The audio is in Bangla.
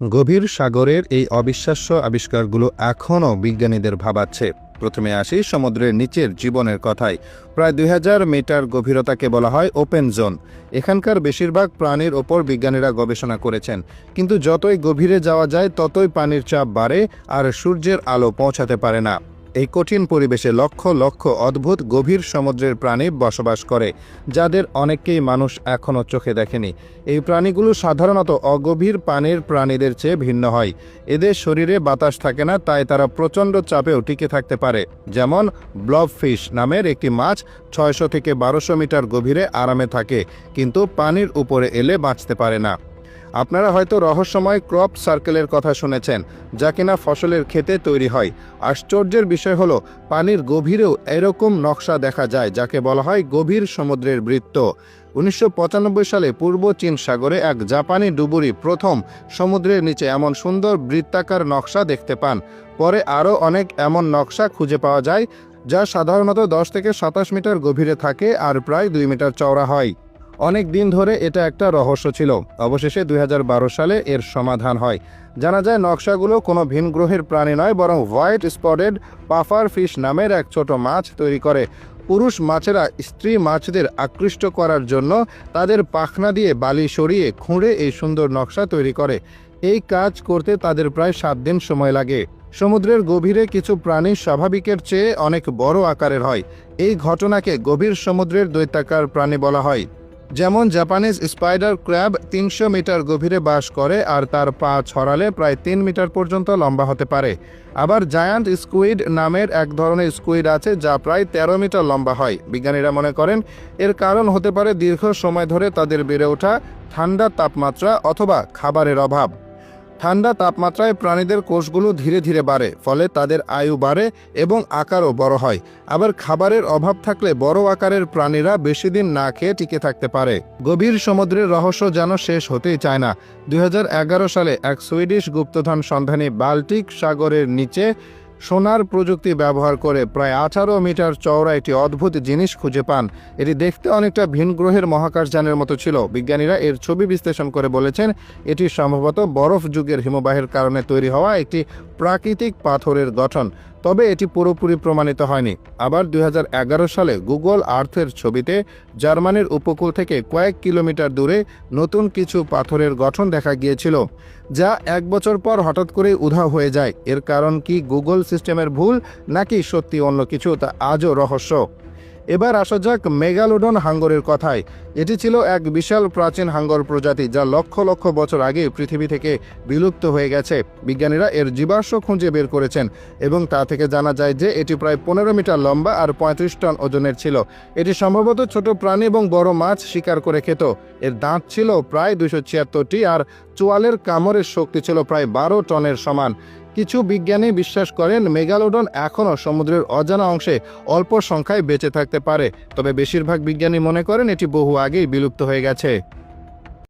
গভীর সাগরের এই অবিশ্বাস্য আবিষ্কারগুলো এখনও বিজ্ঞানীদের ভাবাচ্ছে। প্রথমে আসি সমুদ্রের নিচের জীবনের কথায়। প্রায় দুই হাজার মিটার গভীরতাকে বলা হয় ওপেন জোন। এখানকার বেশিরভাগ প্রাণীর ওপর বিজ্ঞানীরা গবেষণা করেছেন। কিন্তু যতই গভীরে যাওয়া যায়, ততই পানির চাপ বাড়ে আর সূর্যের আলো পৌঁছাতে পারে না। এই কঠিন পরিবেশে লক্ষ লক্ষ অদ্ভুত গভীর সমুদ্রের প্রাণী বসবাস করে, যাদের অনেককেই মানুষ এখনও চোখে দেখেনি। এই প্রাণীগুলো সাধারণত অগভীর পানির প্রাণীদের চেয়ে ভিন্ন হয়। এদের শরীরে বাতাস থাকে না, তাই তারা প্রচণ্ড চাপেও টিকে থাকতে পারে। যেমন ব্লবফিশ নামের একটি মাছ ছয়শো থেকে বারোশো মিটার গভীরে আরামে থাকে, কিন্তু পানির উপরে এলে বাঁচতে পারে না। আপনারা হয়তো রহস্যময় ক্রপ সার্কেলের কথা শুনেছেন, যা কিনা ফসলের ক্ষেতে তৈরি হয়। আশ্চর্যের বিষয় হলো, পানির গভীরেও এরকম নকশা দেখা যায়, যাকে বলা হয় গভীর সমুদ্রের বৃত্ত। উনিশশো পঁচানব্বই সালে পূর্ব চীন সাগরে এক জাপানি ডুবুরি প্রথম সমুদ্রের নিচে এমন সুন্দর বৃত্তাকার নকশা দেখতে পান। পরে আরও অনেক এমন নকশা খুঁজে পাওয়া যায়, যা সাধারণত দশ থেকে সাতাশ মিটার গভীরে থাকে আর প্রায় দুই মিটার চওড়া হয়। অনেক দিন ধরে এটা একটা রহস্য ছিল। অবশেষে দুই হাজার বারো সালে এর সমাধান হয়। জানা যায় নকশাগুলো কোনো ভিন গ্রহের প্রাণী নয়, বরং হোয়াইট স্পটেড পাফার ফিশ নামের এক ছোট মাছ তৈরি করে। পুরুষ মাছেরা স্ত্রী মাছদের আকৃষ্ট করার জন্য তাদের পাখনা দিয়ে বালি সরিয়ে খুঁড়ে এই সুন্দর নকশা তৈরি করে। এই কাজ করতে তাদের প্রায় সাত দিন সময় লাগে। সমুদ্রের গভীরে কিছু প্রাণী স্বাভাবিকের চেয়ে অনেক বড় আকারের হয়। এই ঘটনাকে গভীর সমুদ্রের দৈত্যাকার প্রাণী বলা হয়। যেমন জাপানিজ স্পাইডার ক্র্যাব তিনশো মিটার গভীরে বাস করে আর তার পা ছড়ালে প্রায় তিন মিটার পর্যন্ত লম্বা হতে পারে। আবার জায়ান্ট স্কুইড নামের এক ধরনের স্কুইড আছে যা প্রায় তেরো মিটার লম্বা হয়। বিজ্ঞানীরা মনে করেন, এর কারণ হতে পারে দীর্ঘ সময় ধরে তাদের বেড়ে ওঠা ঠান্ডা তাপমাত্রা অথবা খাবারের অভাব। ঠান্ডা তাপমাত্রায় প্রাণীদের কোষগুলো ধীরে ধীরে বাড়ে, ফলে তাদের আয়ু বাড়ে এবং আকারও বড় হয়। আবার খাবারের অভাব থাকলে বড় আকারের প্রাণীরা বেশি দিন না খেয়ে টিকে থাকতে পারে। গভীর সমুদ্রের রহস্য যেন শেষ হতেই চায় না। দুই হাজার এগারো সালে এক সুইডিশ গুপ্তধন সন্ধানী বাল্টিক সাগরের নিচে সোনার প্রযুক্তি ব্যবহার করে প্রায় আঠারো মিটার চওড়া একটি অদ্ভুত জিনিস খুঁজে পান। এটি দেখতে অনেকটা ভিন গ্রহের মহাকাশযানের মতো ছিল। বিজ্ঞানীরা এর ছবি বিশ্লেষণ করে বলেছেন, এটি সম্ভবত বরফ যুগের হিমবাহের কারণে তৈরি হওয়া একটি প্রাকৃতিক পাথরের গঠন। তবে এটি পুরোপুরি প্রমাণিত হয়নি। আবার দুই হাজার এগারো সালে গুগল আর্থের ছবিতে জার্মানির উপকূল থেকে কয়েক কিলোমিটার দূরে নতুন কিছু পাথরের গঠন দেখা গিয়েছিল, যা এক বছর পর হঠাৎ করে উধাও হয়ে যায়। এর কারণ কি গুগল সিস্টেমের ভুল, নাকি সত্যি অন্য কিছু, তা আজও রহস্য। এবার আসা যাক মেগালোডন হাঙ্গরের কথায়। এটি ছিল এক বিশাল প্রাচীন হাঙ্গর প্রজাতি যা লক্ষ লক্ষ বছর আগে পৃথিবী থেকে বিলুপ্ত হয়ে গেছে। বিজ্ঞানীরা এর জীবাশ্ম খুঁজে বের করেছেন এবং তা থেকে জানা যায় যে এটি প্রায় পনেরো মিটার লম্বা আর পঁয়ত্রিশ টন ওজনের ছিল। এটি সম্ভবত ছোট প্রাণী এবং বড় মাছ শিকার করে খেত। এর দাঁত ছিল প্রায় দুশো ছিয়াত্তরটি আর চোয়ালের কামড়ের শক্তি ছিল প্রায় বারো টনের সমান। কিছু বিজ্ঞানী বিশ্বাস করেন মেগালোডন এখনও সমুদ্রের অজানা অংশে অল্প সংখ্যায় বেঁচে থাকতে পারে। তবে বেশিরভাগ বিজ্ঞানী মনে করেন এটি বহু আগেই বিলুপ্ত হয়ে গেছে।